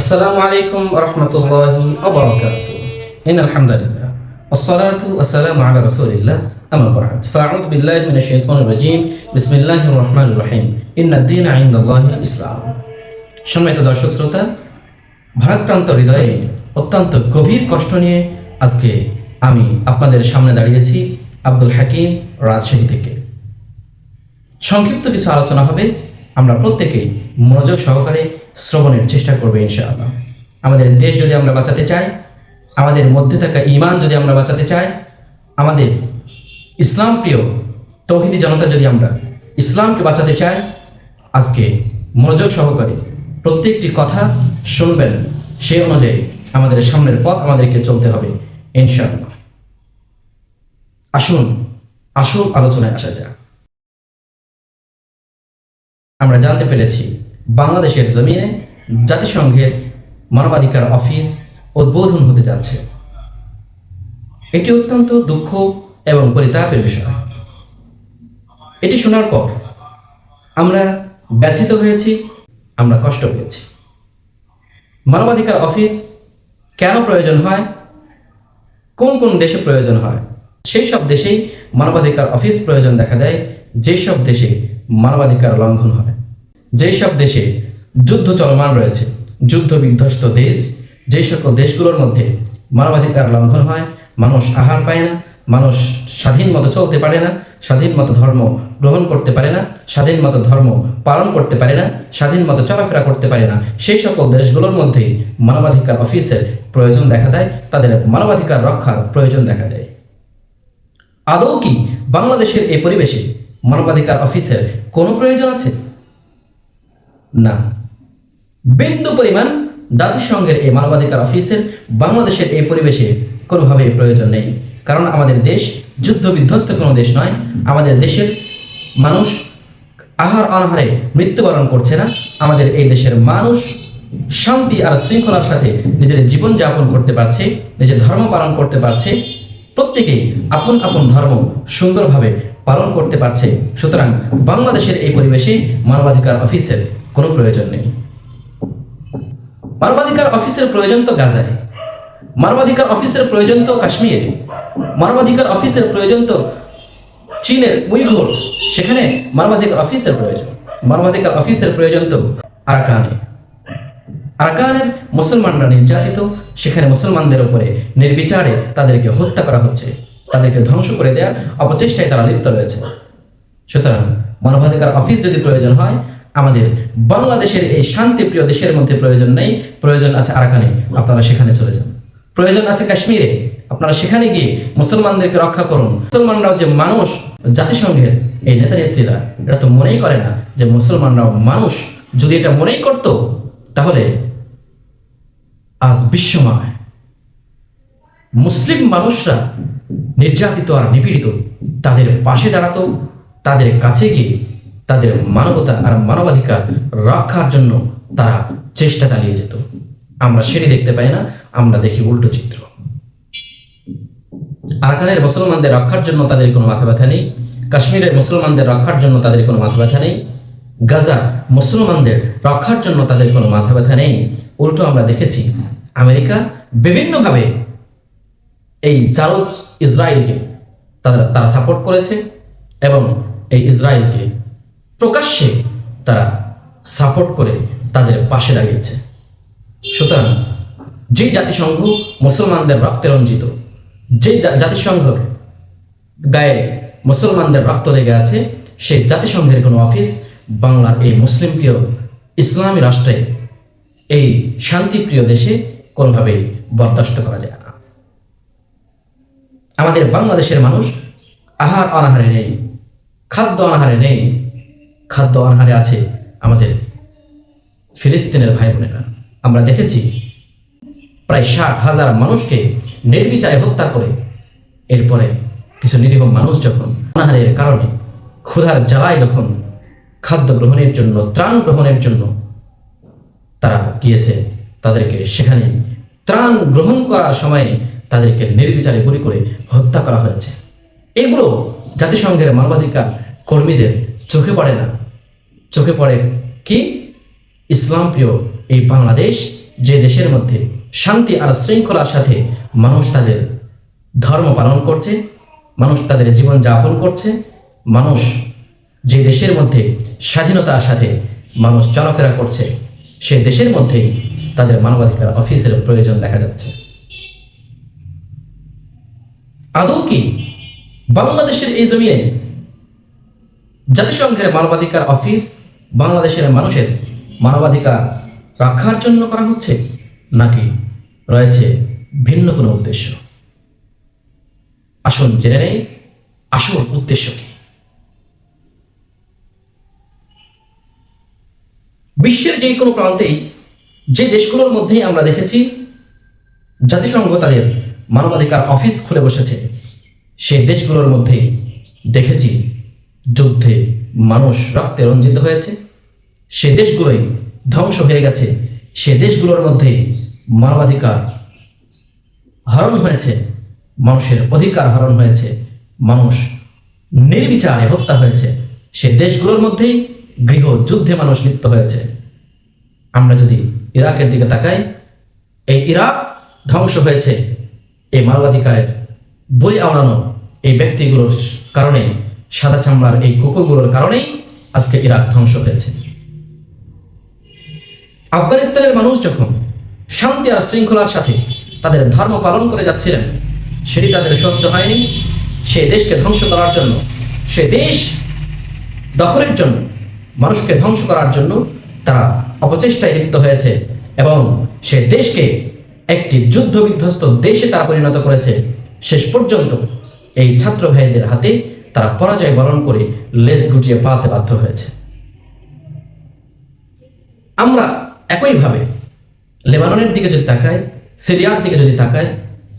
السلام عليكم ورحمة الله وبركاته إن الحمد لله والصلاة والسلام على رسول الله أما بعد فأعوذ بالله من الشيطان الرجيم بسم الله الرحمن الرحيم إن الدين عند الله الإسلام সম্মানিত দর্শক শ্রোতা ভারাক্রান্ত হৃদয়ে অত্যন্ত গভীর কষ্ট নিয়ে আজকে আমি আপনাদের সামনে দাঁড়িয়েছি আব্দুল হাকিম রাজশাহী থেকে সংক্ষিপ্ত কিছু আলোচনা হবে আমরা প্রত্যেকেই মনোযোগ সহকারে শ্রবণের চেষ্টা করব ইনশাআল্লাহ। আমাদের দেশ যদি আমরা বাঁচাতে চাই, আমাদের মধ্যে থাকা ইমান যদি আমরা বাঁচাতে চাই, আমাদের ইসলাম প্রিয় তৌহিদি জনতা যদি আমরা ইসলামকে বাঁচাতে চাই, আজকে মনোযোগ সহকারে প্রত্যেকটি কথা শুনবেন সেই অনুযায়ী আমাদের সামনের পথ আমাদেরকে চলতে হবে ইনশাআল্লাহ। আসুন, আসল আলোচনায় আসা যাক। আমরা জানতে পেরেছি বাংলাদেশের জমিনে জাতিসংঘের মানবাধিকার অফিস উদ্বোধন হতে যাচ্ছে। এটি অত্যন্ত দুঃখ এবং পরিতাপের বিষয়। এটি শোনার পর আমরা ব্যথিত হয়েছি, আমরা কষ্ট পেয়েছি। মানবাধিকার অফিস কেন প্রয়োজন হয়? কোন কোন দেশে প্রয়োজন হয়? সেই সব দেশেই মানবাধিকার অফিস প্রয়োজন দেখা দেয়, যেসব দেশে মানবাধিকার লঙ্ঘন হয়। যেই সব দেশে যুদ্ধ চলমান রয়েছে, যুদ্ধ বিধ্বস্ত দেশ যে সকল দেশগুলোর মধ্যে মানবাধিকার লঙ্ঘন হয়, মানুষ আহার পায় না, মানুষ স্বাধীন মতো চলতে পারে না, স্বাধীন মতো ধর্ম গ্রহণ করতে পারে না, স্বাধীন মতো ধর্ম পালন করতে পারে না, স্বাধীন মতো চলাফেরা করতে পারে না সেই সকল দেশগুলোর মধ্যেই মানবাধিকার অফিসের প্রয়োজন দেখা দেয়, তাদের মানবাধিকার রক্ষার প্রয়োজন দেখা দেয়। আদৌ কি বাংলাদেশের এই পরিবেশে মানবাধিকার অফিসের কোনো প্রয়োজন আছে? না। বিন্দু পরিমাণ জাতিসংঘের এই মানবাধিকার অফিসের বাংলাদেশের এই পরিবেশে কোনোভাবে প্রয়োজন নেই। কারণ আমাদের দেশ যুদ্ধ বিধ্বস্ত কোনো দেশ নয়। আমাদের দেশের মানুষ আহার অনাহারে মৃত্যুবরণ করছে না। আমাদের এই দেশের মানুষ শান্তি আর শৃঙ্খলার সাথে নিজের জীবন যাপন করতে পারছে, নিজের ধর্ম পালন করতে পারছে। প্রত্যেকেই আপন আপন ধর্ম সুন্দরভাবে পালন করতে পারছে। সুতরাং বাংলাদেশের এই পরিবেশে মানবাধিকার অফিসের কোনো প্রয়োজন নেই। মানবাধিকার অফিসের প্রয়োজন তো গাজায়। মানবাধিকার অফিসের প্রয়োজন তো কাশ্মীরে। মানবাধিকার অফিসের প্রয়োজন তো চীনের উইঘুর। সেখানে মানবাধিকার অফিসের প্রয়োজন। মানবাধিকার অফিসের প্রয়োজন তো আরাকানে। আরাকানের মুসলমানরা নির্যাতিত। সেখানে মুসলমানদের উপরে নির্বিচারে তাদেরকে হত্যা করা হচ্ছে। তাদেরকে ধ্বংস করে দেওয়ার অপচেষ্টায় তারা লিপ্ত রয়েছে। সুতরাং মানবাধিকার অফিস যদি প্রয়োজন হয় আমাদের বাংলাদেশের এই শান্তিপ্রিয় দেশের মধ্যে প্রয়োজন নেই, প্রয়োজন আছে আরাকানে আপনারা সেখানে চলে যান। প্রয়োজন আছে কাশ্মীরে। আপনারা সেখানে গিয়ে মুসলমানদেরকে রক্ষা করুন। মুসলমানরাও যে মানুষ, জাতিসংঘের এই নেতা নেত্রীরা এটা তো মনেই করে না যে মুসলমানরাও মানুষ। যদি এটা মনেই করত, তাহলে আজ বিশ্বময়। মুসলিম মানুষরা নির্যাতিত আর নিপীড়িত, তাদের পাশে দাঁড়াতো, তাদের কাছে গিয়ে তাদের মানবতা আর মানবাধিকার রক্ষার জন্য তারা চেষ্টা চালিয়ে যেত। আমরা সেটি দেখতে পাই না, আমরা দেখি উল্টো চিত্র। আরাকানের মুসলমানদের রক্ষার জন্য তাদের কোনো মাথা ব্যথা নেই, কাশ্মীরের মুসলমানদের রক্ষার জন্য তাদের কোনো মাথা ব্যথা নেই, গাজা মুসলমানদের রক্ষার জন্য তাদের কোনো মাথা ব্যথা নেই, উল্টো আমরা দেখেছি আমেরিকা বিভিন্নভাবে এই জারদ ইসরায়েলকে তারা তারা সাপোর্ট করেছে এবং এই ইসরায়েলকে প্রকাশ্যে তারা সাপোর্ট করে তাদের পাশে দাঁড়িয়েছে। সুতরাং যে জাতিসংঘ মুসলমানদের রক্তে রঞ্জিত যে জাতিসংঘর গায়ে মুসলমানদের রক্ত লেগে আছে, সেই জাতিসংঘের কোনো অফিস বাংলার এই মুসলিম প্রিয় ইসলামী রাষ্ট্রে, এই শান্তিপ্রিয় দেশে কোনোভাবেই বরদাস্ত করা যায় না। আমাদের বাংলাদেশের মানুষ আহার অনাহারে নেই, খাদ্য অনাহারে নেই খাদ্য অনাহারে আছে আমাদের ফিলিস্তিনের ভাই বোনেরা আমরা দেখেছি প্রায় ষাট হাজার মানুষকে নির্বিচারে হত্যা করে। এরপরে কিছু নিরীহ মানুষ যখন অনাহারের কারণে ক্ষুধার জ্বালায় যখন খাদ্য গ্রহণের জন্য, ত্রাণ গ্রহণের জন্য তারা গিয়েছে তাদেরকে সেখানে ত্রাণ গ্রহণ করার সময়ে তাদেরকে নির্বিচারে গুলি করে হত্যা করা হয়েছে। এগুলো জাতিসংঘের মানবাধিকার কর্মীদের চোখে পড়ে না। চোখে পড়ে। কি? ইসলাম প্রিয়, এই বাংলাদেশ যে দেশের মধ্যে শান্তি আর শৃঙ্খলার সাথে মানুষ তাদের ধর্ম পালন করছে, মানুষ তাদের জীবন যাপন করছে, মানুষ যে দেশের মধ্যে স্বাধীনতার সাথে মানুষ চলাফেরা করছে, সে দেশের মধ্যেই তাদের মানবাধিকার অফিসের প্রয়োজন দেখা যাচ্ছে। আদৌ কি বাংলাদেশের এই জমিনে জাতিসংঘের মানবাধিকার অফিস বাংলাদেশের মানুষের মানবাধিকার রক্ষার জন্য করা হচ্ছে নাকি রয়েছে ভিন্ন কোনো উদ্দেশ্য? আসুন জেনে নেই, আসল উদ্দেশ্য কি? বিশ্বের যে কোনো প্রান্তেই যে দেশগুলোর মধ্যেই আমরা দেখেছি, জাতিসংঘ তাদের মানবাধিকার অফিস খুলে বসেছে। সেই দেশগুলোর মধ্যেই দেখেছি যুদ্ধে মানুষ রক্তে রঞ্জিত হয়েছে। সে দেশগুলোই ধ্বংস হয়ে গেছে। সে দেশগুলোর মধ্যেই মানবাধিকার হরণ হয়েছে। মানুষের অধিকার হরণ হয়েছে। মানুষ নির্বিচারে হত্যা হয়েছে। সে দেশগুলোর মধ্যেই গৃহ যুদ্ধে মানুষ লিপ্ত হয়েছে। আমরা যদি ইরাকের দিকে তাকাই, এই ইরাক ধ্বংস হয়েছে। এই মানবাধিকারের বই আওড়ানো এই ব্যক্তিগুলোর কারণে সাদা চামড়ার এই কুকুরগুলোর কারণেই আজকে ইরাক ধ্বংস হয়েছে। আফগানিস্তানের মানুষ যখন শান্তি আর শৃঙ্খলার সাথে তাদের ধর্ম পালন করে যাচ্ছিলেন, সেটি তাদের সহ্য হয়নি। সে দেশকে ধ্বংস করার জন্য, সে দেশ দখলের জন্য, মানুষকে ধ্বংস করার জন্য তারা অপচেষ্টায় লিপ্ত হয়েছে এবং সে দেশকে একটি যুদ্ধ বিধ্বস্ত দেশে তারা পরিণত করেছে। শেষ পর্যন্ত এই ছাত্র ভাইদের হাতে তারা পরাজয় বরণ করে লেজ গুটিয়ে পালাতে বাধ্য হয়েছে। আমরা একইভাবে লেবাননের দিকে যদি তাকাই, সিরিয়ার দিকে যদি তাকাই,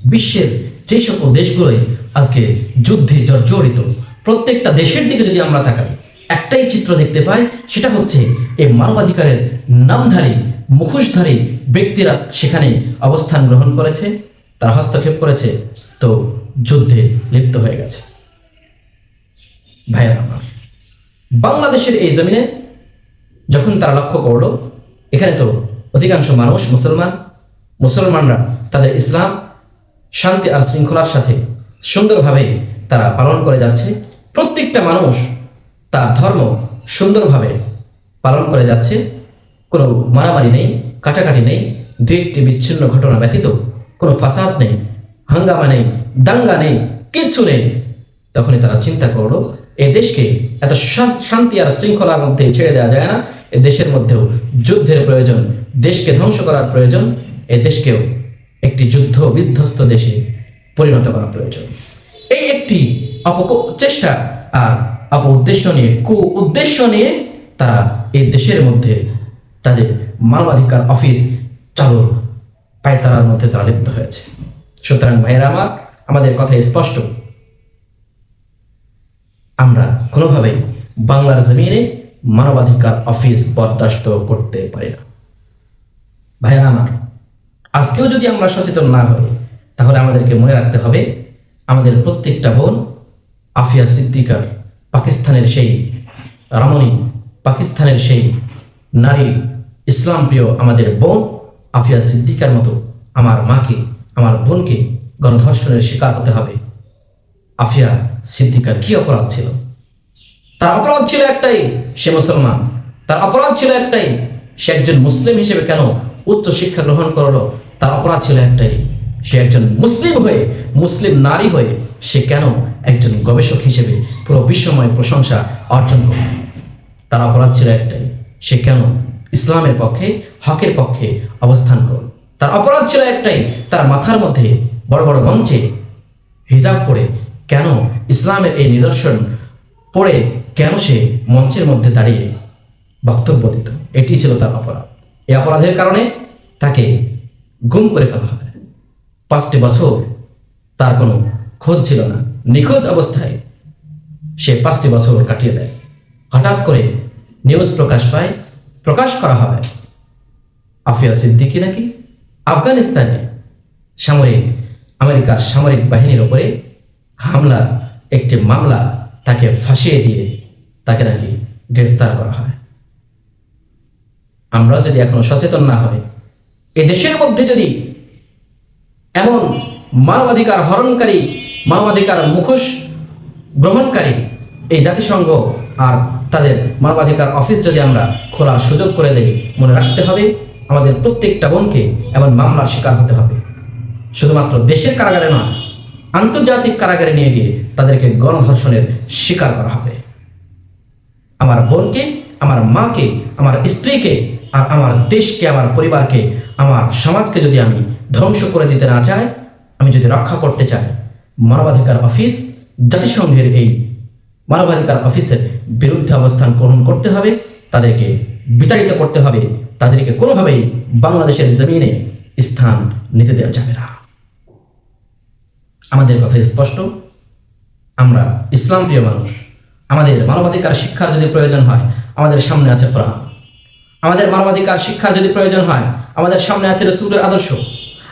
বিশ্বের যে সকল দেশগুলোই আজকে যুদ্ধে জর্জরিত, প্রত্যেকটা দেশের দিকে যদি আমরা তাকাই, একটাই চিত্র দেখতে পাই, সেটা হচ্ছে এই মানবাধিকারের নামধারী, মুখোশধারী ব্যক্তিরা সেখানে অবস্থান গ্রহণ করেছে, তারা হস্তক্ষেপ করেছে, তো যুদ্ধে লিপ্ত হয়ে গেছে। ভাইয়া আমার বাংলাদেশের এই জমিনে যখন তারা লক্ষ্য করল, এখানে তো অধিকাংশ মানুষ মুসলমান, মুসলমানরা তাদের ইসলাম, শান্তি আর শৃঙ্খলার সাথে সুন্দরভাবে তারা পালন করে যাচ্ছে। প্রত্যেকটা মানুষ তার ধর্ম সুন্দরভাবে পালন করে যাচ্ছে। কোনো মারামারি নেই, কাটাকাটি নেই, দু একটি বিচ্ছিন্ন ঘটনা ব্যতীত কোনো ফাসাদ নেই, হাঙ্গামা নেই, দাঙ্গা নেই কিচ্ছু নেই। তখনই তারা চিন্তা করল এই দেশকে এত শান্তি আর শৃঙ্খলার মধ্যে ছেড়ে দেওয়া যায় না। এ দেশের মধ্যেও যুদ্ধের প্রয়োজন, দেশকে ধ্বংস করার প্রয়োজন, এ দেশকেও একটি যুদ্ধ বিধ্বস্ত দেশে পরিণত করা প্রয়োজন। এই একটি অপক চেষ্টা আর অপ উদ্দেশ্য নিয়ে, কু উদ্দেশ্য নিয়ে তারা এই দেশের মধ্যে তাদের মানবাধিকার অফিস চালুর পায়তারার মধ্যে তারা লিপ্ত হয়েছে। সুতরাং ভাইয়েরা আমার, আমাদের কথা স্পষ্ট। আমরা কোনোভাবেই বাংলার জমিনে মানবাধিকার অফিস বরদাস্ত করতে পারি না। ভাইয়েরা আমার, আজকেও যদি আমরা সচেতন না হই, তাহলে আমাদেরকে মনে রাখতে হবে, আমাদের প্রত্যেকটা বোন আফিয়া সিদ্দিকার, পাকিস্তানের সেই রমণী, পাকিস্তানের সেই নারী ইসলাম প্রিয় আমাদের বোন আফিয়া সিদ্দিকার মতো আমার মাকে, আমার বোনকে গণধর্ষণের শিকার হতে হবে। আফিয়া সিদ্দিকার কি অপরাধ ছিল? তার অপরাধ ছিল একটাই, সে মুসলমান। তার অপরাধ ছিল একটাই, সে একজন মুসলিম হিসেবে কেন উচ্চ শিক্ষা গ্রহণ করল? তার অপরাধ ছিল একটাই, সে একজন মুসলিম হয়ে, মুসলিম নারী হয়ে, সে কেন একজন গবেষক হিসেবে পুরো বিশ্বময় প্রশংসা অর্জন করল? তার অপরাধ ছিল একটাই, সে কেন ইসলামের পক্ষে, হকের পক্ষে অবস্থান করল? তার অপরাধ ছিল একটাই, তার মাথার মধ্যে বড় বড় মঞ্চে হিজাব পরে কেন ইসলামের এই নিদর্শন পড়ে কেন সে মঞ্চের মধ্যে দাঁড়িয়ে বক্তব্য দিত? এটি ছিল তার অপরাধ। এই অপরাধের কারণে তাকে গুম করে ফেলা হয়। পাঁচটি বছর তার কোনো খোঁজ ছিল না। নিখোঁজ অবস্থায় সে পাঁচটি বছর কাটিয়ে দেয়। হঠাৎ করে নিউজ প্রকাশ পায়, প্রকাশ করা হয়, আফিয়া সিদ্দিকি নাকি আফগানিস্তানে সামরিক, আমেরিকার সামরিক বাহিনীর ওপরে হামলা, একটি মামলা তাকে ফাঁসিয়ে দিয়ে তাকে নাকি গ্রেফতার করা হয়। আমরা যদি এখনও সচেতন না হই এ দেশের মধ্যে যদি এমন মানবাধিকার হরণকারী, মানবাধিকার মুখোশ গ্রহণকারী এই জাতিসংঘ আর তাদের মানবাধিকার অফিস যদি আমরা খোলার সুযোগ করে দেই, মনে রাখতে হবে আমাদের প্রত্যেকটা বোনকে এমন মামলার শিকার হতে হবে। শুধুমাত্র দেশের কারাগারে নয় আন্তর্জাতিক কারাগারে নিয়ে গিয়ে তাদেরকে গণধর্ষণের শিকার করা হবে। আমার বোনকে, আমার মাকে, আমার স্ত্রীকে আর আমার দেশকে, আমার পরিবারকে, আমার সমাজকে যদি আমি ধ্বংস করে দিতে না চাই, আমি যদি রক্ষা করতে চাই, মানবাধিকার অফিস, জাতিসংঘের এই মানবাধিকার অফিসের বিরুদ্ধে অবস্থান গ্রহণ করতে হবে, তাদেরকে বিতাড়িত করতে হবে, তাদেরকে কোনোভাবেই বাংলাদেশের জমিনে স্থান নিতে দেওয়া যাবে না। আমাদের কথা স্পষ্ট। আমরা ইসলাম প্রিয় মানুষ। আমাদের মানবাধিকার শিক্ষার যদি প্রয়োজন হয়, আমাদের সামনে আছে কোরআন। আমাদের মানবাধিকার শিক্ষার যদি প্রয়োজন হয়, আমাদের সামনে আছে রসুলের আদর্শ।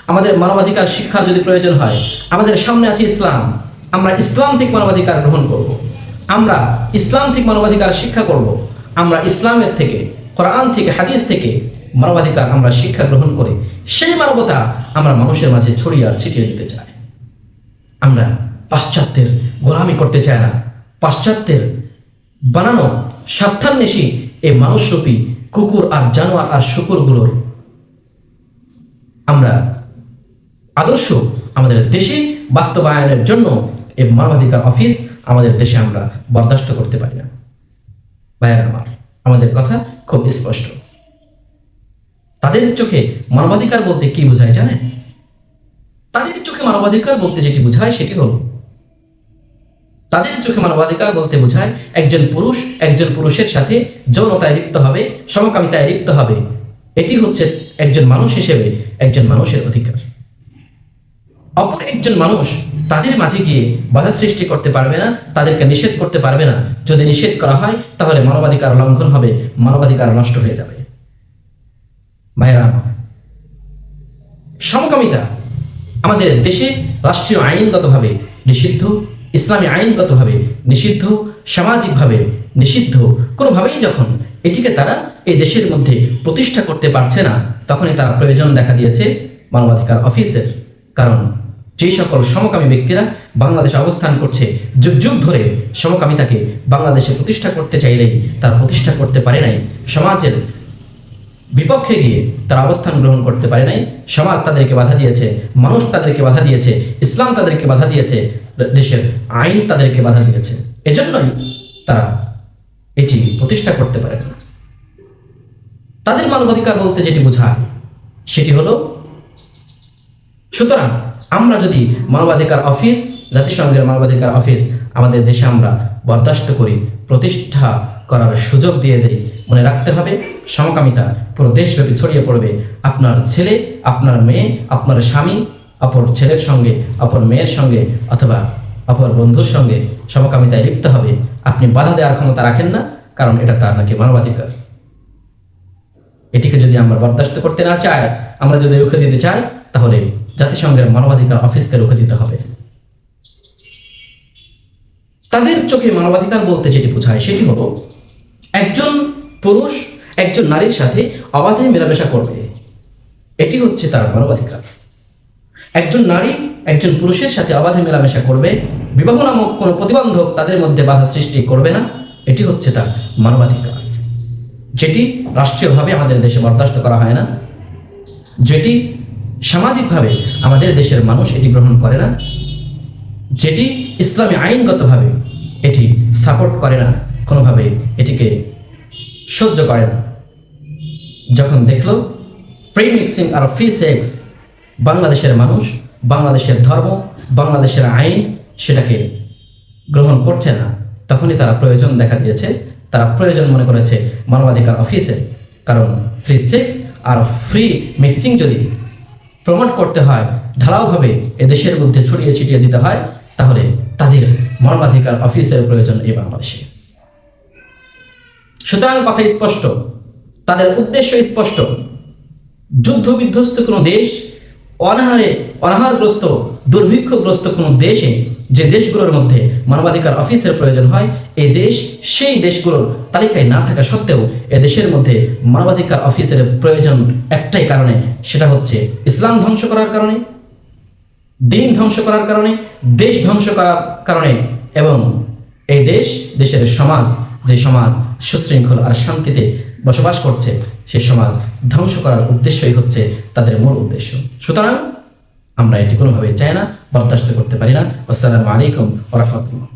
আমাদের মানবাধিকার শিক্ষার যদি প্রয়োজন হয়, আমাদের সামনে আছে ইসলাম। আমরা ইসলাম থেকে মানবাধিকার গ্রহণ করব। আমরা ইসলাম থেকে মানবাধিকার শিক্ষা করব। আমরা ইসলামের থেকে, কোরআন থেকে, হাদিস থেকে মানবাধিকার আমরা শিক্ষা গ্রহণ করে, সেই মানবতা আমরা মানুষের মাঝে ছড়িয়ে আর ছিটিয়ে দিতে চাই। আমরা পাশ্চাত্যের গোলামি করতে চাই না। পাশ্চাত্যের বানানো স্বার্থান্বেষী এই মানুষরূপী কুকুর আর জানোয়ার আর শুকুরগুলোর আমরা আদর্শ আমাদের দেশে বাস্তবায়নের জন্য এই মানবাধিকার অফিস আমাদের দেশে আমরা বরদাস্ত করতে পারি না। ভাইয়ের আমার, আমাদের কথা খুব স্পষ্ট। তাদের চোখে মানবাধিকার বলতে কি বোঝায় জানেন? তাদের চোখে মানবাধিকার বলতে যেটি বোঝায় সেটি হলো, তাদের চোখে মানবাধিকার বলতে বোঝায় একজন পুরুষ, একজন পুরুষের সাথে যৌনতায় লিপ্ত হবে, সমকামিতায় লিপ্ত হবে। এটি হচ্ছে একজন মানুষ হিসেবে একজন মানুষের অধিকার। অপর একজন মানুষ তাদের মাঝে গিয়ে বাধা সৃষ্টি করতে পারবে না, তাদেরকে নিষেধ করতে পারবে না। যদি নিষেধ করা হয়, তাহলে মানবাধিকার লঙ্ঘন হবে, মানবাধিকার নষ্ট হয়ে যাবে। ভাইরা সমকামিতা আমাদের দেশে রাষ্ট্রীয় আইনগতভাবে নিষিদ্ধ, ইসলামী আইনগতভাবে নিষিদ্ধ, সামাজিকভাবে নিষিদ্ধ, কোনোভাবেই যখন এটিকে তারা এই দেশের মধ্যে প্রতিষ্ঠা করতে পারছে না, তখনই তারা প্রয়োজন দেখা দিয়েছে মানবাধিকার অফিসের। কারণ যে সকল সমকামী ব্যক্তিরা বাংলাদেশে অবস্থান করছে, যুগ যুগ ধরে সমকামিতাকে বাংলাদেশে প্রতিষ্ঠা করতে চাইলেই তারা প্রতিষ্ঠা করতে পারে নাই। সমাজের বিপক্ষে গিয়ে তারা অবস্থান গ্রহণ করতে পারে নাই। সমাজ তাদেরকে বাধা দিয়েছে, মানুষ তাদেরকে বাধা দিয়েছে, ইসলাম তাদেরকে বাধা দিয়েছে, দেশের আইন তাদেরকে বাধা দিয়েছে। এজন্যই তারা এটি প্রতিষ্ঠা করতে পারে না। তাদের মানবাধিকার বলতে যেটি বোঝায়, সেটি হলো, সুতরাং আমরা যদি মানবাধিকার অফিস, জাতিসংঘের মানবাধিকার অফিস আমাদের দেশে আমরা বরদাস্ত করি, প্রতিষ্ঠা করার সুযোগ দিয়ে দেই মনে রাখতে হবে, সমকামিতা পুরো দেশব্যাপী ছড়িয়ে পড়বে। আপনার ছেলে, আপনার মেয়ে, আপনার স্বামী, অপর ছেলের সঙ্গে, অপর মেয়ের সঙ্গে অথবা অপর বন্ধুর সঙ্গে সমকামিতায় লিপ্ত হবে। আপনি বাধা দেওয়ার ক্ষমতা রাখেন না, কারণ এটা তার নাকি মানবাধিকার। এটিকে যদি আমরা বরদাস্ত করতে না চাই, আমরা যদি রুখে দিতে চাই, তাহলে জাতিসংঘের মানবাধিকার অফিসকে রুখে দিতে হবে। তাদের চোখে মানবাধিকার বলতে যেটি বোঝায় সেটি হলো, একজন পুরুষ একজন নারীর সাথে অবাধে মেলামেশা করবে। এটি হচ্ছে তার মানবাধিকার। একজন নারী একজন পুরুষের সাথে অবাধে মেলামেশা করবে, বিবাহ নামক কোনো প্রতিবন্ধক তাদের মধ্যে বাধা সৃষ্টি করবে না, এটি হচ্ছে তার মানবাধিকার। যেটি রাষ্ট্রীয়ভাবে আমাদের দেশে বরদাস্ত করা হয় না। যেটি সামাজিকভাবে আমাদের দেশের মানুষ এটি গ্রহণ করে না। যেটি ইসলামী আইনগতভাবে এটি সাপোর্ট করে না। কোনোভাবে এটিকে সহ্য করে না। যখন দেখল প্রি মিক্সিং আর ফ্রি সেক্স বাংলাদেশের মানুষ, বাংলাদেশের ধর্ম, বাংলাদেশের আইন সেটাকে গ্রহণ করছে না। তখনই তারা প্রয়োজন দেখা দিয়েছে, তারা প্রয়োজন মনে করেছে মানবাধিকার অফিসে কারণ ফ্রি সেক্স আর ফ্রি মিক্সিং যদি প্রমোট করতে হয়, ঢালাওভাবে এদেশের মধ্যে ছড়িয়ে ছিটিয়ে দিতে হয়, তাহলে তাদের মানবাধিকার অফিসের প্রয়োজন এই বাংলাদেশে। সুতরাং কথা স্পষ্ট। তাদের উদ্দেশ্য স্পষ্ট। যুদ্ধ বিধ্বস্ত কোনো দেশ, অনাহারে, অনাহারগ্রস্ত, দুর্ভিক্ষগ্রস্ত কোনো দেশে যে দেশগুলোর মধ্যে মানবাধিকার অফিসের প্রয়োজন হয় এই দেশ সেই দেশগুলোর তালিকায় না থাকা সত্ত্বেও এ দেশের মধ্যে মানবাধিকার অফিসের প্রয়োজন একটাই কারণে, সেটা হচ্ছে ইসলাম ধ্বংস করার কারণে, দিন ধ্বংস করার কারণে, দেশ ধ্বংস করার কারণে এবং এই দেশ, দেশের সমাজ যে সমাজ সুশৃঙ্খল আর শান্তিতে বসবাস করছে, সে সমাজ ধ্বংস করার উদ্দেশ্যই হচ্ছে তাদের মূল উদ্দেশ্য। সুতরাং আমরা এটি কোনোভাবেই চাই না, বরদাস্ত করতে পারি না। আসসালামু আলাইকুম রহমতুল্লাহ।